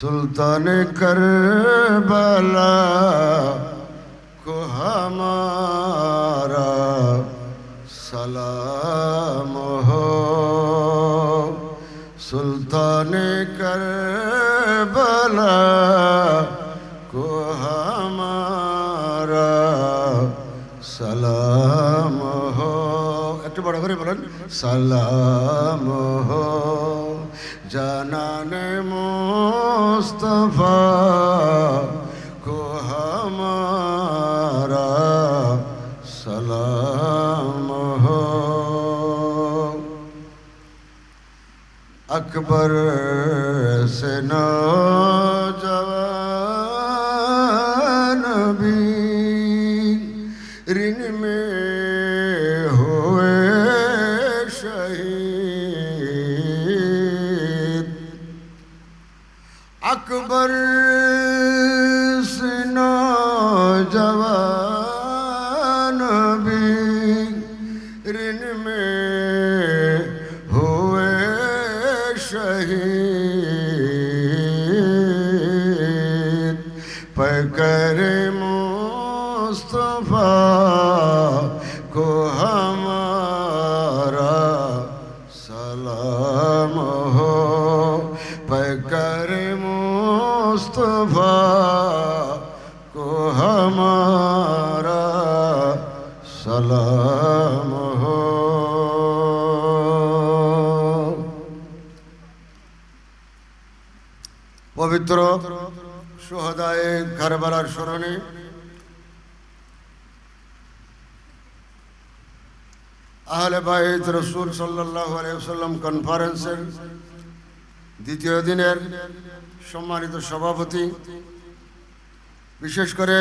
সুলতান করবালা কো হামারা সালাম হো সুলতান করবালা কো সালাম হো একটু বড় করে বলেন সালাম হো জানা مصطفیٰ کو ہمارا سلام ہو۔ اکبر سے نوجوان نبی رن میں পবিত্র সোহদায়ে কারবালার স্মরণে আহলে বাইত রসুল সাল্লাহ কনফারেন্সের দ্বিতীয় দিনের সম্মানিত সভাপতি, বিশেষ করে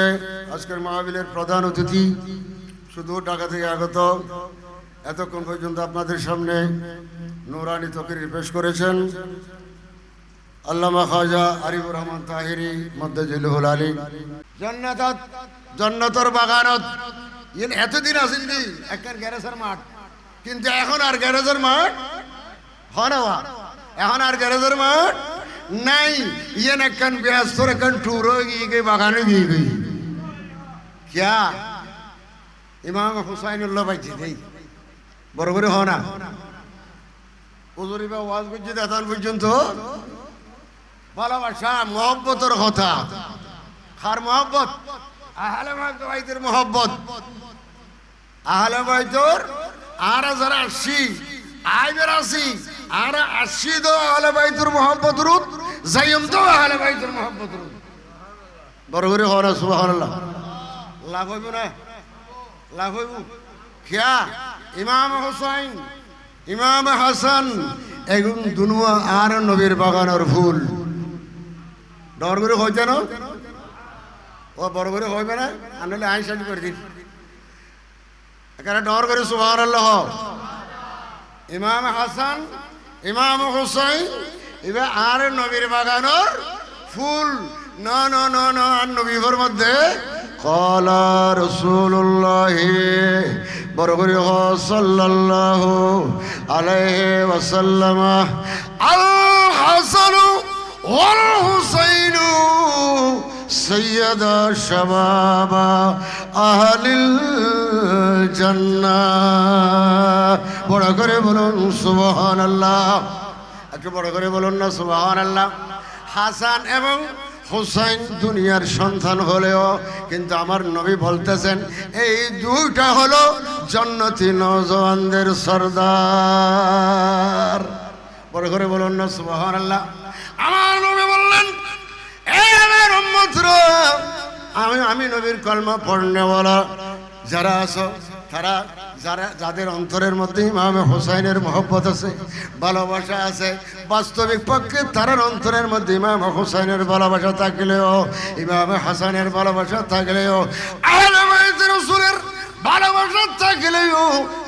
আজকের মাহবিলের প্রধান অতিথি, শুধু ঢাকা থেকে আগত, এতক্ষণ পর্যন্ত আপনাদের সামনে নুরানি তকির পেশ করেছেন। আল্লামা খাজা আরিফুর রহমান তাহিরি, মধ্যে জিলুল আলী। জন্নাতত, জন্নতর বাগানত। ইন এতদিন আসেন দি একটার গ্যারেজের মাঠ। কিন্তু এখন আর গ্যারেজের মাঠ হনওয়া এখন আর গ্যারেজের মাঠ নাই। ইয়েন একখান ব্যস্তর একখান টুরো গিয়ে গই বাগানে গিয়ে গই ক্যা? ইমাম হুসাইনুল্লাহ পাইছি দেই বড় করে হ না। হুজুরি বা ওয়াজ করছি দেখান পর্যন্ত ভালোবাসা, মহব্বতের কথা। খার মহব্বত? আহলে বাইতের মহব্বত। আহলে বাইতর আর যারা আসছি আইবের আসি আর আসছি তো আহলে বাইতুর মহব্বত রূপ যাইম তো আহলে বাইতুর মহব্বত রূপ বড় করে হওয়া সুবহানাল্লাহ। লাভ হইব না? লাভ হইব? খেয়া, ইমাম হোসাইন, ইমাম হাসান, এগুন দুনুয়া আর নবীর বাগানের ফুল। ডর করে হয়েছে না? ও বড় করে হইবে না? আনলে আইন সাইন করে দিন। এখানে ডর করে সুবাহ আল্লাহ ইমাম হাসান, ইমাম হুসাইন, এবার আর নবীর বাগানোর ফুল। না নবীর মধ্যে ওয়াসাল্লাম। আল হুসাইনু সৈয়দ শবাব আহলিল জান্নাহ। বড় করে বলুন, সুবহানাল্লাহ। একটু বড় করে বলুন না, সুবহানাল্লাহ। হাসান এবং হুসাইন দুনিয়ার সন্তান হলেও, কিন্তু আমার নবী বলতেছেন, এই দুইটা হলো জন্নতি নজওয়ানদের সর্দার। বড় করে বলুন না, সুবহানাল্লাহ। আমার নবী বললেন আমি আমি নবীর কলমা পড়নে বলা যারা আছো, তারা, যারা, যাদের অন্তরের মধ্যে ইমামে হোসাইনের মহব্বত আছে, ভালোবাসা আছে, বাস্তবিক পক্ষে তারার অন্তরের মধ্যে ইমাম হোসাইনের ভালোবাসা থাকলেও, ইমামে হাসানের ভালোবাসা থাকলেও, আহলে রাসূলের ভালোবাসা থাকলেও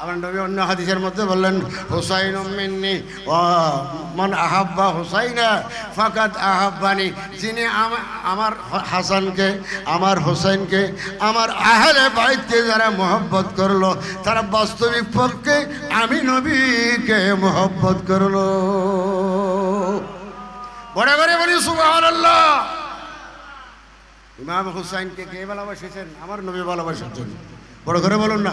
আমার নবী অন্য হাদিসের মধ্যে বললেন হুসাইন মিন্নি ও মান আহাব্বা হুসাইনা ফাকাত আহাব্বানি। যিনি আম- আমার হাসানকে, আমার হোসেনকে আমার আহলে বাইতকে যারা মোহব্বত করল, তারা বাস্তবিক পক্ষে আমি নবীকে মোহব্বত করল। বড় করে বলি, সুবহানাল্লাহ। ইমাম হুসাইনকে কে ভালোবাসেছেন? আমার নবী ভালোবাসেছেন বড় করে বলুন না।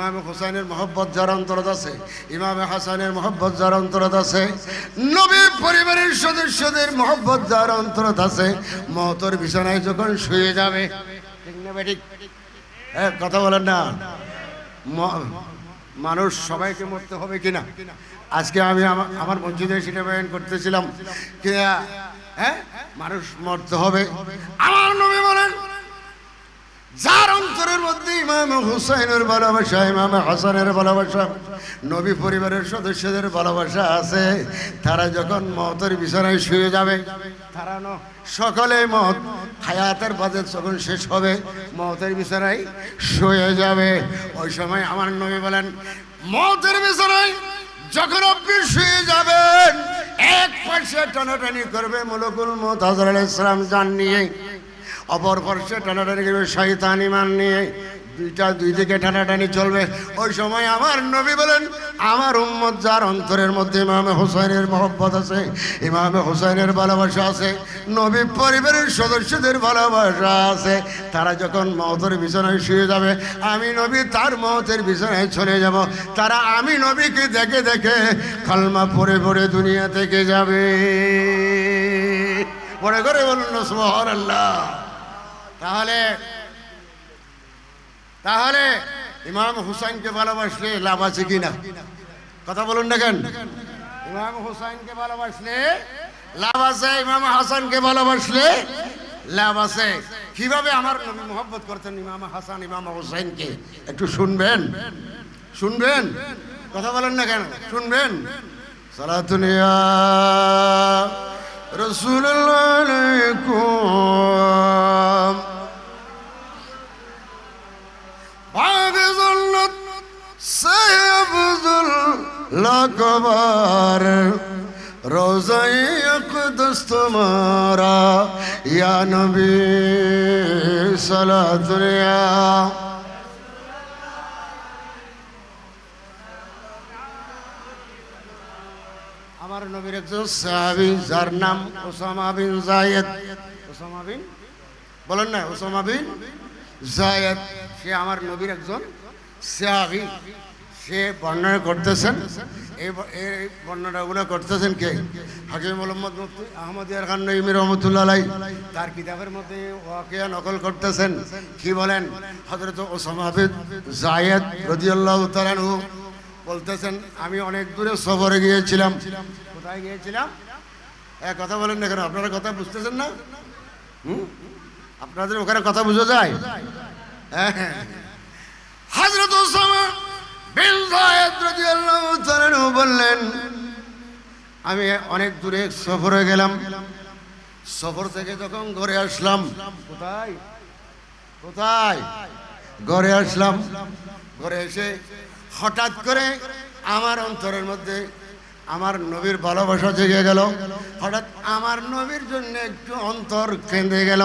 ইমাম হুসাইনের মহব্বত যার অন্তরত আছে, ইমাম হাসানের মহব্বত যার অন্তরত আছে নবী পরিবারের সদস্যদের মহব্বত যার অন্তরত আছে, মহতর বিছানায় যখন শুয়ে যাবে, ঠিক হ্যাঁ কথা বলেন না। মানুষ সবাইকে মরতে হবে কিনা আজকে আমি আমা- আমার মসজিদে সেটা বয়ান করতেছিলাম হ্যাঁ? মানুষ মরতে হবে। আমার নবী বলেন যার অন্তরের মধ্যে ইমাম হুসাইনের ভালোবাসা, ইমাম হাসানের ভালোবাসা, নবী পরিবারের সদস্যদের ভালোবাসা আছে। তারা যখন মতের বিছানায় শুয়ে যাবে, তারা সকলে মত, হায়াতের বাজেট যখন শেষ হবে, মতের বিছানায় শুয়ে যাবে। ওই সময় আমার নবী বলেন, মতের বিছানায় যখন আপনি শুয়ে যাবেন, এক পাশে টানাটানি করবে মুলকুল মত হাজার ইসলাম জান নিয়ে। অপর পার্শ্বে টানাটানি করবে, শয়তান ইমান নিয়ে দুইটা, দুই দিকে টানাটানি চলবে। ওই সময় আমার নবী বলেন, আমার উম্মত যার অন্তরের মধ্যে ইমামে হোসাইনের মহব্বত আছে, ইমামে হোসাইনের ভালোবাসা আছে, নবী পরিবারের সদস্যদের ভালোবাসা আছে, তারা যখন মহতের বিছানায় শুয়ে যাবে, আমি নবী তার মহতের বিছানায় চলে যাব। তারা আমি নবীকে দেখে দেখে খালমা পরে পরে দুনিয়া থেকে যাবে। পরে করে বলুন না, সুবহানাল্লাহ। তাহলে তাহলে ইমাম হুসাইনকে ভালোবাসলে লাভ আছে কিনা কথা বলুন না কেন? ইমাম হুসাইনকে ভালোবাসলে লাভ আছে, ইমাম হাসানকে ভালোবাসলে লাভ আছে। কীভাবে আমার নবী মোহাম্মত করতেন ইমাম হাসান, ইমাম হুসাইনকে? একটু শুনবেন? শুনবেন? কথা বলেন না কেন? শুনবেন? সালাতুনিয়া রসুল্লাহ সেবদুল লাকবার রোজাই আকদস তোমারা, ইয়া নবী সালাত দুনিয়া। আমার নবীর একজন সাহাবি, যার নাম Osama bin Zayed Osama bin? বলেন না, ওসামা বিন জায়েদ সে আমার নবীর একজন সাহাবি। সে বর্ণনা করতেছেন। এই বর্ণনাগুলো করতেছেন কে? হাকিম মোহাম্মদ মুফতি আহমদ ইয়ার খান নঈমি রহমতুল্লাহ তার কিতাবের মধ্যে ওয়াকিয়া নকল করতেছেন। কি বলেন? হজরত ওসামা জায়েদ রদিয়াল্লাহু তাআলাহু বলতেছেন, আমি অনেক দূরে সফরে গিয়েছিলাম। কোথায় গিয়েছিলাম? এক কথা বলেন না কেন? আপনারা কথা বুঝতেছেন না? হুম? আপনাদের ওখানে কথা বুঝা যায়? হ্যাঁ। হযরত ওসামা বললেন, আমি অনেক দূরে সফরে গেলাম। সফর থেকে যখন ঘরে আসলাম, কোথায়? কোথায়? ঘরে আসলাম। ঘরে এসে হঠাৎ করে আমার অন্তরের মধ্যে আমার নবীর ভালোবাসা জেগে গেল। হঠাৎ আমার নবীর জন্য একটু অন্তর কেঁদে গেল।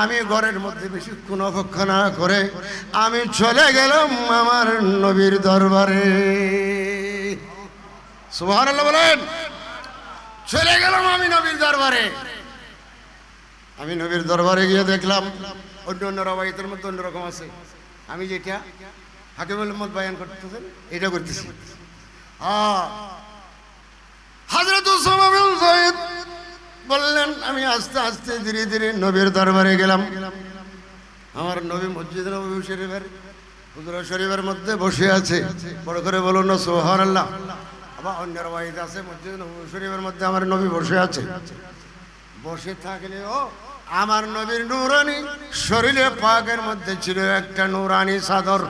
আমি ঘরের মধ্যে বেশি বেশিক্ষণ অপেক্ষা না করে আমি চলে গেলাম আমার নবীর দরবারে। বলেন, চলে গেলাম আমি নবীর দরবারে। আমি নবীর দরবারে গিয়ে দেখলাম, অন্য অন্য রবাইতের মধ্যে অন্যরকম আছে। আমি যেটা হাকিমুল মত বায়ান করতেছেন, এটা করতেছি। হজরত ওসামা বললেন, আমি আস্তে আস্তে ধীরে ধীরে নবীর দরবারে গেলাম। আমার নবী মসজিদ নবী শরীফের হুজুরা শরীফের মধ্যে বসে আছে। বড় করে বলুন না সোহান আল্লাহ আবার অন্যের বাড়িতে আছে, মসজিদ নবী শরীফের মধ্যে আমার নবী বসে আছে। বসে থাকলেও আমার নবীর নুরানি শরীরে পাকের মধ্যে ছিল একটা নুরানি চাদর।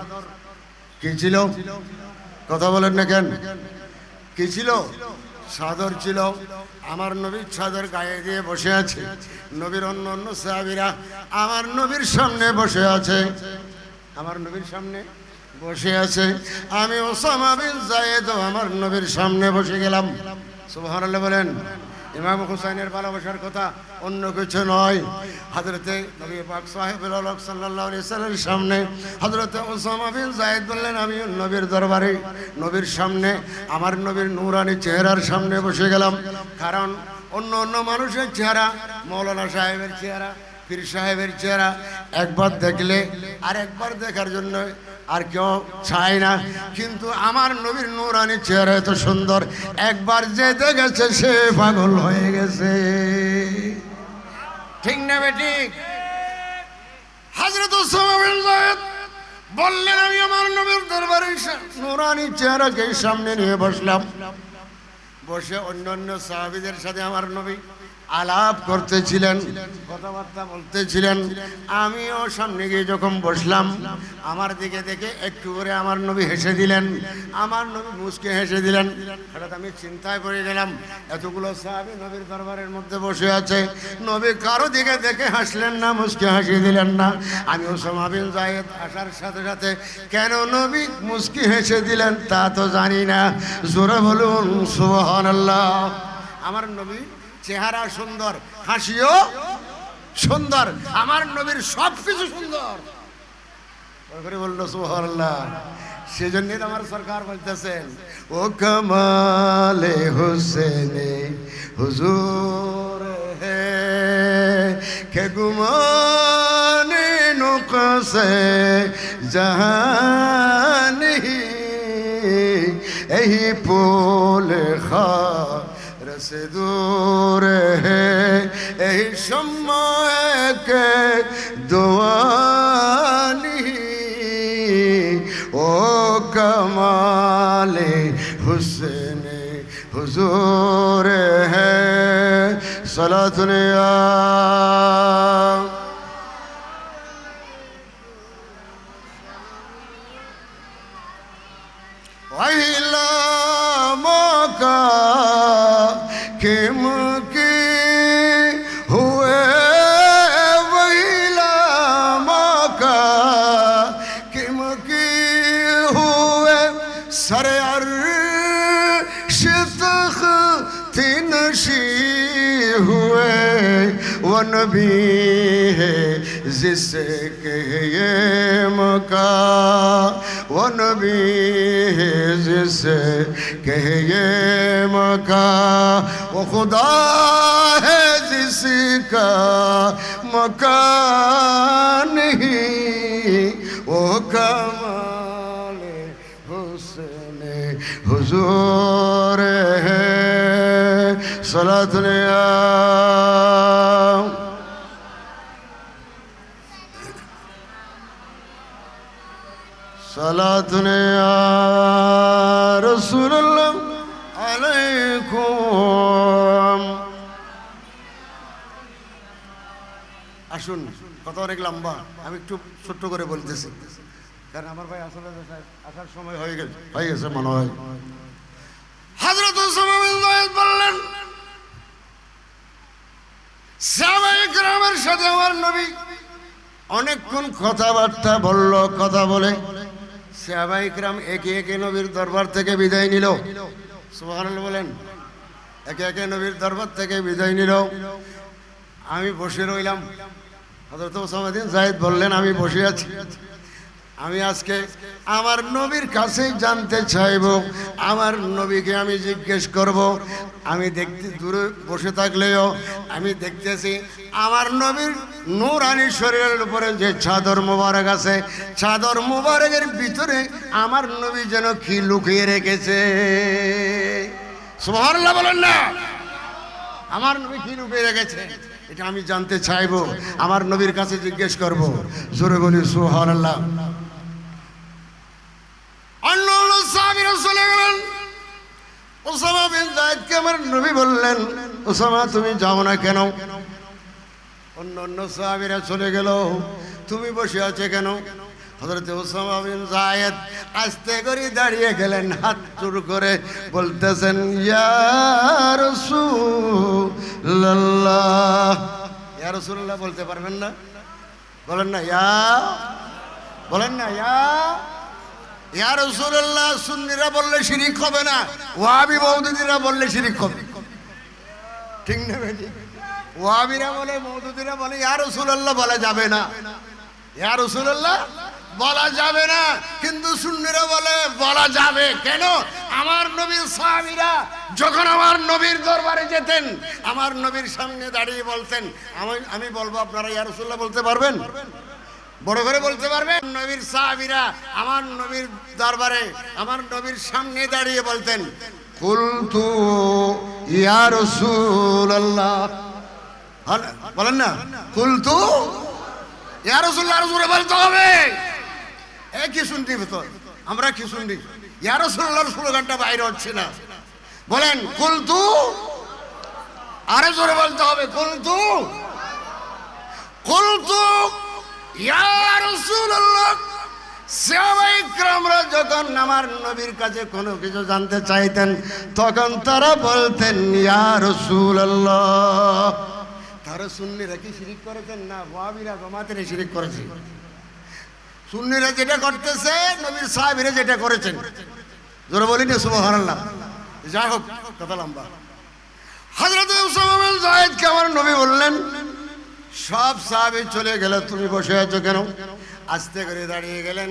কি ছিল? কথা বলেন না কেন? কি ছিল? চাদর ছিল। আমার নবীর চাদর গায়ে দিয়ে বসে আছে। নবীর অন্য অন্য সাহাবিরা আমার নবীর সামনে বসে আছে। আমার নবীর সামনে বসে আছে। আমি ওসামা বিন জায়েদ, আমার নবীর সামনে বসে গেলাম। সুবহানাল্লাহ বলেন ইমাম হুসাইনের ভালোবাসার কথা অন্য কিছু নয়। হজরতে নবী পাক সাহেবুল আলক সাল্লাহ সাল্লামের সামনে, হজরতে ওসামা বিন জায়েদ বললেন আমি নবীর দরবারে, নবীর সামনে, আমার নবীর নুরানি চেহারার সামনে বসে গেলাম। কারণ অন্য অন্য মানুষের চেহারা, মৌলানা সাহেবের চেহারা, পীর সাহেবের চেহারা, একবার দেখলে আর একবার দেখার জন্য আর কেউ চায় না। কিন্তু আমার নবীর নুরানি চেহারা এত সুন্দর। একবার যে দেখেছে সে পাগল হয়ে গেছে। ঠিক না বেটি হাজরত বললেন, আমি আমার নবীর দরবারে নুরানি চেহারাকে সামনে নিয়ে বসলাম। বসে অন্য অন্য সাহাবিদের সাথে আমার নবী আলাপ করতেছিলেন, কথাবার্তা বলতেছিলেন। আমিও সামনে গিয়ে যখন বসলাম, আমার দিকে দেখে একটু করে আমার নবী হেসে দিলেন, আমার নবী মুসকে হেসে দিলেন। হঠাৎ আমি চিন্তায় পড়ে গেলাম, এতগুলো সাহাবি নবীর দরবারের মধ্যে বসে আছে। নবী কারও দিকে দেখে হাসলেন না মুসকে হাসি দিলেন না। আমি ওসামা বিন জায়েদ আসার সাথে সাথে, কেন নবী মুসকি হেসে দিলেন তা তো জানি না। জোরে বলুন, সুবহানাল্লাহ। আমার নবী চেহারা সুন্দর, হাসিও সুন্দর, আমার নবীর সব কিছু সুন্দর করে বলল, সুবহানাল্লাহ। সেজন্য আমার সরকার বলতেছেন, ও কমালে হুসেনে, হুজুর হে, কে গুমানে নুকসে জাহানি এই পোল খা রসে দূরে এই সময়কে দোয়ানি ও কমালে হুসনে হুজুর হে সলাতুনিয়া نبی ہے جس کے یہ مکا وہ خدا ہے جس کا مکان نہیں، وہ کمال حسن حضور ہے۔ صلاة اليوم صلاة يا رسول الله عليكم আসুন কথা অনেক লম্বা আমি একটু ছোট্ট করে বলতেছি কারণ আমার ভাই আসলে আসার সময় হয়ে গেছে হয়ে গেছে মনে হয় হাজরত ওসামা বিন যায়েদ বললেন সাহাবায়ে কেরামের সাথে আমার নবী অনেকক্ষণ কথাবার্তা বলল কথা বলে সাহাবাই ইকরাম একে একে নবীর দরবার থেকে বিদায় নিল। সুবহানাল্লাহ বলেন, একে একে নবীর দরবার থেকে বিদায় নিল। আমি বসে রইলাম। হজরত ওসামাদিন জাহেদ বললেন, আমি বসে আছি। আমি আজকে আমার নবীর কাছে জানতে চাইব। আমার নবীকে আমি জিজ্ঞেস করব। আমি দেখতে দূরে বসে থাকলেও আমি দেখতেছি আমার নবীর নূরানি শরীরের উপরে যে চাদর মোবারক আছে, চাদর মোবারকের ভিতরে আমার নবী যেন কি লুকিয়ে রেখেছে। সুবহানাল্লাহ বলেন না। আমার নবী কি লুকিয়ে রেখেছে? এটা আমি জানতে চাইব। আমার নবীর কাছে জিজ্ঞেস করব। জোরে বলি সুহান আল্লাহ ওসামা, তুমি যাও না কেন? অন্য অন্য সাহাবীরা চলে গেল। তুমি বসে আছে কেন? হযরত ওসামা বিন জায়েদ আস্তে করে দাঁড়িয়ে গেলেন, হাত জোর করে বলতেছেন, ইয়া রাসূলুল্লাহ। ইয়া রাসূলুল্লাহ বলতে পারবেন না? বলেন না, ইয়া বলেন না, ইয়া ইয়া রাসূলুল্লাহ, সুন্নিরা বললে শিরিক হবে না, ওয়াহাবি মওদুদিরা বললে শিরিক হবে ঠিক না বেটি ওয়াহাবিরা বলে মওদুদিরা বলে, ইয়া রাসূলুল্লাহ বলা যাবে না। ইয়া রাসূলুল্লাহ বলা যাবে না। কিন্তু সুন্নিরা বলে, বলা যাবে। কেন? আমার নবীর সাহাবিরা যখন আমার নবীর দরবারে যেতেন, আমার নবীর সামনে দাঁড়িয়ে বলতেন, আমি আমি বলব আপনারা ইয়া রাসূলুল্লাহ বলতে পারবেন? বড় করে বলতে পারবেন? নবীর সাহাবীরা আমার নবীর দরবারে, আমার নবীর সামনে দাঁড়িয়ে বলতেন কুলতু ইয়া রাসূলুল্লাহ। বলেন না। কুলতু ইয়া রাসূলুল্লাহ রাসূলে বলতে হবে। এ কি শুনছি তো আমরা কি শুনছি ইয়া রাসূলুল্লাহর স্লোগানটা বাইরে হচ্ছে না। বলেন, কুলতু, আরে জোরে বলতে হবে। কুলতু কুলতু ইয়া রাসূলুল্লাহ। সাহাবায়ে ইকরামরা যখন আমার নবীর কাছে কোনো কিছু জানতে চাইতেন, তখন তারা বলতেন, ইয়া রাসূলুল্লাহ। তারা সুন্নিরা কি শিরিক করেছেন? না ওয়াহাবিরা জামাতের শিরিক করেছে। সুন্নিরা যেটা করতেছে, নবীর সাহাবীরা যেটা করেছেন। জোরে বলি না, সুবহানাল্লাহ। যাই হোক, কথা লম্বা। হযরত উসামা আমার নবী বললেন, সব সাহাবী চলে গেল তুমি বসে আছো কেন? আস্তে করে দাঁড়িয়ে গেলেন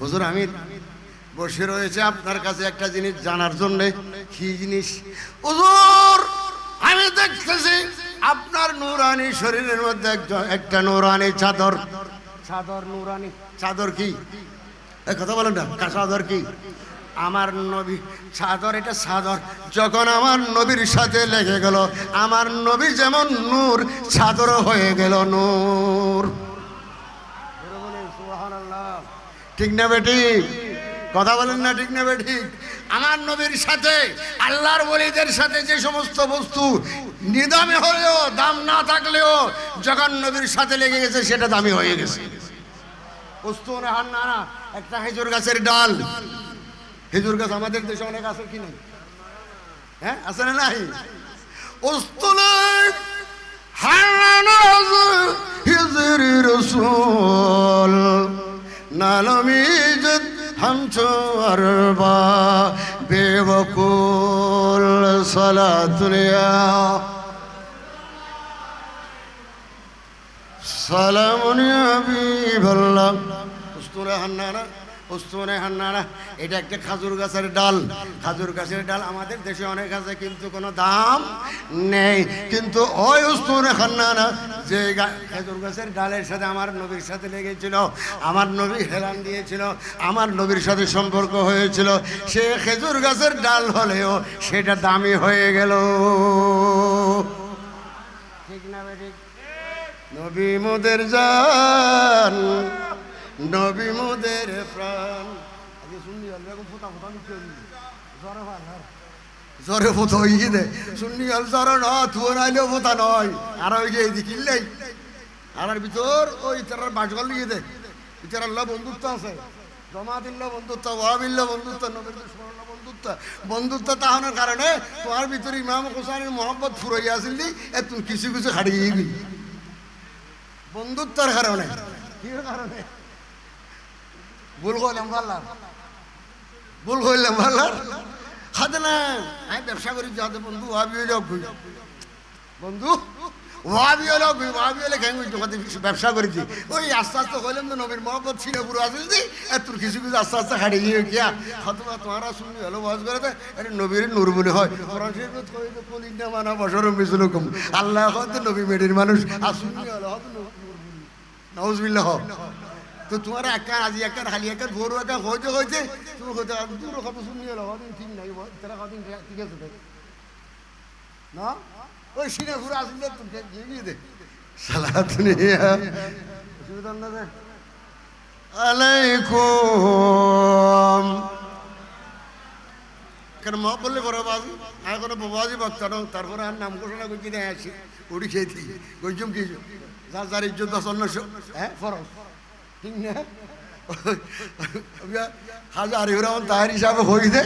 হুজুর আমি বসে রয়েছে আপনার কাছে একটা জিনিস জানার জন্য। কি জিনিস? হুজুর আমি দেখতেছি আপনার নুরানি শরীরের মধ্যে একটা নুরানি চাদর। চাদর নুরানি। চাদর কি? কথা বলেন না চাদর কি? আমার নবী সাদর, এটা সাদর। যখন আমার নবীর সাথে লেগে গেল, আমার নবী যেমন নূর চাদর হয়ে গেল নূর। ঠিক না বেটি? কথা বলেন না, ঠিক না বেটি? আমার নবীর সাথে, আল্লাহর বলিদের সাথে যে সমস্ত বস্তু নিদামে হলেও, দাম না থাকলেও, যখন নবীর সাথে লেগে গেছে, সেটা দামি হয়ে গেছে। বস্তু না, একটা খেজুর গাছের ডাল। খেজুর গাছ আমাদের দেশে অনেক আছে কি নাই? হ্যাঁ আছে না নাই? রসুল নালমিজত হামচো আরবা, বেবকুল হান্নানা এটা একটা খাজুর গাছের ডাল। খাজুর গাছের ডাল আমাদের দেশে অনেক আছে, কিন্তু কোনো দাম নেই। কিন্তু ওই যে খেজুর গাছের ডালের সাথে আমার সাথে লেগেছিল, আমার নবী হেলান দিয়েছিল, আমার নবীর সাথে সম্পর্ক হয়েছিল, সে খেজুর গাছের ডাল হলেও সেটা দামি হয়ে গেল। ঠিক না নবী মোদের জান নবী মোদের প্রাণ। আগে শুনলি এরকম ফোটা ফোটা নিতে জ্বরে জ্বরে ফোটা হয়ে গিয়ে শুনলি আল জ্বর ন তুও নাইলেও ফোটা নয়। আর ওই যে এইদিকে ইল্লাই আর ভিতর ওই তার বাসগল নিয়ে দে। বন্ধুত্ব আছে। জমাতিল্লা বন্ধুত্ব ওয়াবিল্লা বন্ধুত্ব নবীর বন্ধুত্ব। বন্ধুত্ব তাহনের কারণে তোমার ভিতরে ইমাম হোসানের মোহাম্মদ ফুরাইয়া আসিলি এ তুমি কিছু কিছু হারিয়ে বন্ধুত্বর কারণে। কি কারণে? ভুল করলাম, পারলাম। ভুল করলাম, পারলাম। হাতে না আমি ব্যবসা করি, যাতে বন্ধু ভাবি হইলে বন্ধু হলে ব্যবসা করেছি ওই আস্তে আস্তে হইলাম তো নবীর মহব্বত ছিল পুরো আসল যে তোর কিছু কিছু আস্তে আস্তে হারিয়ে গিয়ে গিয়া হয়তো তোমারা শুনলি হলো বস করে দে নবীর নূর বলে হয়। কোরআন শরীফে মানা আল্লাহ হয়তো নবী মেডির মানুষ আর শুনলি হলো হয়তো নূর বলি নওয়াজবিল্লাহ তো তোমার একা আজি একা খালি একা ভোর একা হইতে হইতে তুমি হইতে দূর কথা শুনি হদিন ঠিক নাই তারা হদিন ঠিক আছে না? ওই সিনে ঘুরে আসলে তুমি দে না দে আলাইকুম। কেন মা বললে বড় বাবু? আর কোনো বাবাজি বক্তা নয় তারপরে আর নাম ঘোষণা করছি না আসি উড়ি খেয়ে থাকি গইজম কি যার যার ইজ্জত দশ অন্যশো হ্যাঁ ঠিক না হাজার ইব্রাহিম তাহার হিসাবে হইতে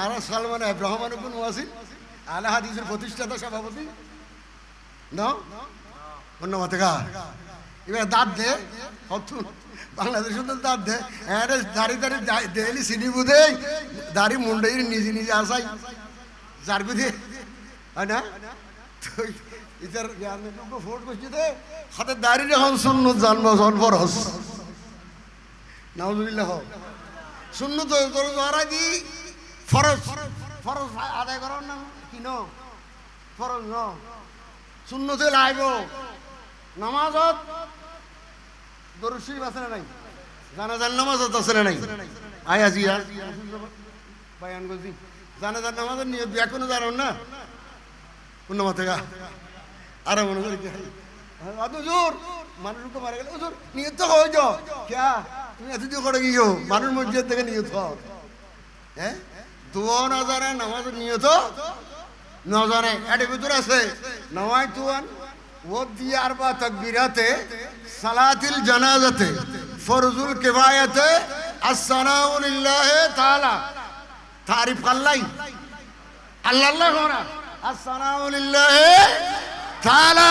আর সালমান রহমান কোন ওয়াসিল আলা হাদিসের প্রতিষ্ঠাতা সভাপতি অন্য গা এবার দাঁত দে হতু বাংলাদেশের তো দাঁত দে হ্যাঁ দাড়ি দাড়ি দেলি সিনি বুধে দাড়ি মুন্ডাই নিজে নিজে আসাই যার বুধে হয় না ইতার ফোট করছি হাতে দাড়ি যখন শূন্য জন্ম জন্মরস নাউজুবিল্লাহ। শূন্য তো ধরা দি ফরজ ফরজ আদায় করার নাম কি ন? ফরজ ন। শূন্য তো লাইব। নামাজত আছে না নাই? জানাজার নামাজত আছে না নাই? আয় আজি বায়ান করছি জানাজার নামাজের নিয়ত বিয়া কোনো জানো না? মতে গা আর মনে করি হুজুর। মানুষকে মারা হয়ে যাও। ক্যা? তুমি এত দিয়ে করে গিয়েও মানুষ মসজিদ থেকে নিয়ত হও। হ্যাঁ আছে। নওয়াই তুয়ান ও দিয়ে আর বা তকবিরাতে, সালাতিল জানাজাতে, ফরজুল কিফায়াতে আসসালামু লিল্লাহি তাআলা। তারিফ কাল্লাই আল্লাহ আল্লাহ করা আসসালামু লিল্লাহি তাআলা।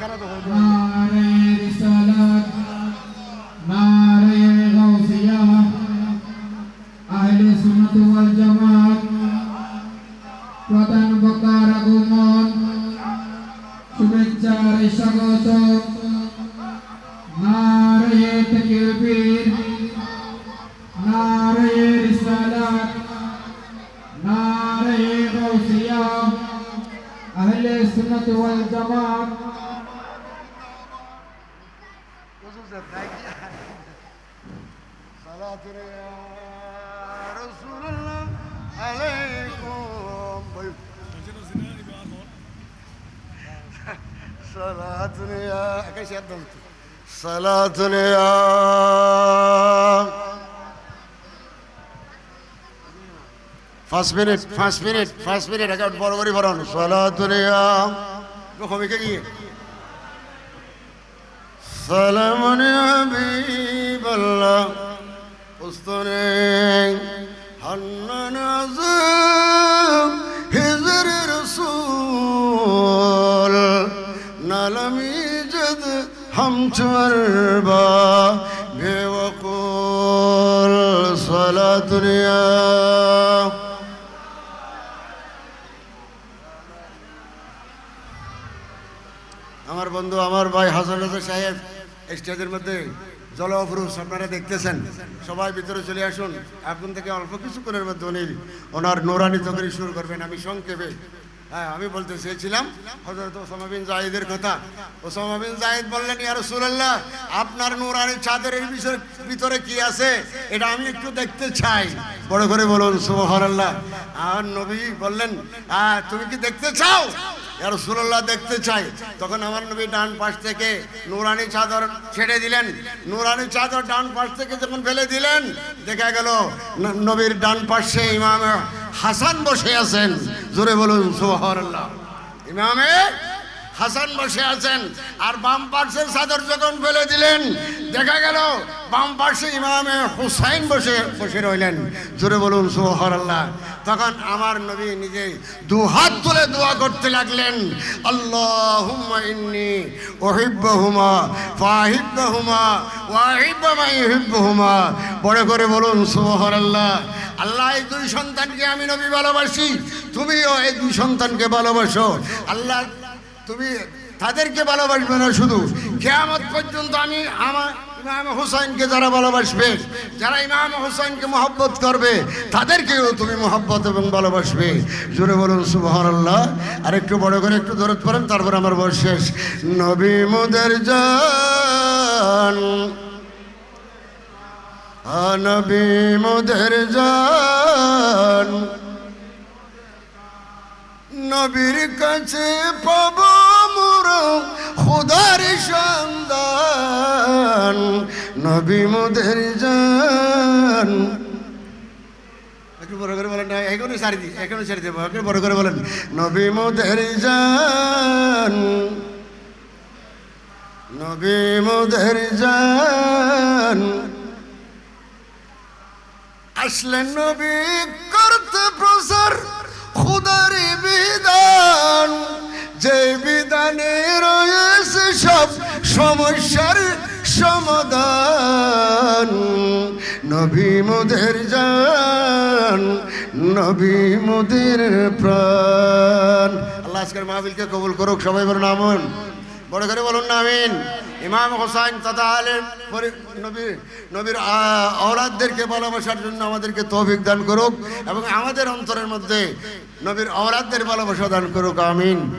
कर صلاة يا First minute, first minute, first minute. I got for very for on. صلاة يا Go for me, get سلام يا حبيب الله أسطني حنان عزم هزر رسول نالمي يجد هم تربا بوقول صلاة يا আমার বন্ধু আমার ভাই হাসান রাজা সাহেব স্টেজের মধ্যে জল অফরুষ আপনারা দেখতেছেন সবাই ভিতরে চলে আসুন এখন থেকে অল্প কিছুক্ষণের মধ্যে উনি ওনার নোরানি তকরি শুরু করবেন আমি সংক্ষেপে হ্যাঁ আমি বলতে চেয়েছিলাম হজরত ওসামা বিন জাহিদের কথা। ওসামা বিন জাহিদ বললেন ইয়া রাসূলুল্লাহ আপনার নোরানি বিষয় ভিতরে কি আছে? এটা আমি একটু দেখতে চাই। বড় করে বলুন সুবহানাল্লাহ। আর নবী বললেন আহ, তুমি কি দেখতে চাও? আর সুরল্লাহ দেখতে চাই। তখন আমার নবী ডান পাশ থেকে নুরানি চাদর ছেড়ে দিলেন। নুরানি চাদর ডান পাশ থেকে যখন ফেলে দিলেন দেখা গেল নবীর ডান পাশে ইমাম হাসান বসে আছেন। জোরে বলুন, সুবহানাল্লাহ। ইমামে হাসান বসে আছেন। আর বাম পাশের চাদর যখন ফেলে দিলেন, দেখা গেল বাম ইমামে হুসাইন বসে বসে রইলেন। জোরে বলুন সোহর আল্লাহ তখন আমার নবী নিজে দু হাত তুলে দোয়া করতে লাগলেন। বড় করে বলুন সোহর আল্লাহ আল্লাহ এই দুই সন্তানকে আমি নবী ভালোবাসি। তুমিও এই দুই সন্তানকে ভালোবাসো। আল্লাহ, তুমি তাদেরকে ভালোবাসবে না শুধু। কেয়ামত পর্যন্ত আমি আমার ইমাম হুসাইনকে যারা ভালোবাসবে, যারা ইমাম হুসাইনকে মহব্বত করবে, তাদেরকেও তুমি মহব্বত এবং ভালোবাসবে। জোরে বলুন সুবহান আল্লাহ আর একটু বড় করে একটু দরদ পড়েন, তারপর আমার বয়স শেষ। নবী মুদের জান। নবী মুদের জান। নবীর কাছে পাব খুদার সন্ধান, নবী মোদের জান। একটু বড় করে বলেন না, এখনই সারি দিই এখনই সারি দেবো বড় করে বলেন আসলেন নবী করতে প্রসার খুদার বিধান। যে বিধানে রয়েছে সব সমস্যার সমাধান, নবী মোদের জান, নবী মোদের প্রাণ। আল্লাহ আজকের মাহবিলকে কবুল করুক, সবাই বলুন আমন। বড় করে বলুন না আমিন। ইমাম হোসাইন তথা পরি- নবীর নবীর ঔলাদদেরকে ভালোবাসার জন্য আমাদেরকে তৌফিক দান করুক এবং আমাদের অন্তরের মধ্যে নবীর ঔলাদদের ভালোবাসা দান করুক, আমিন।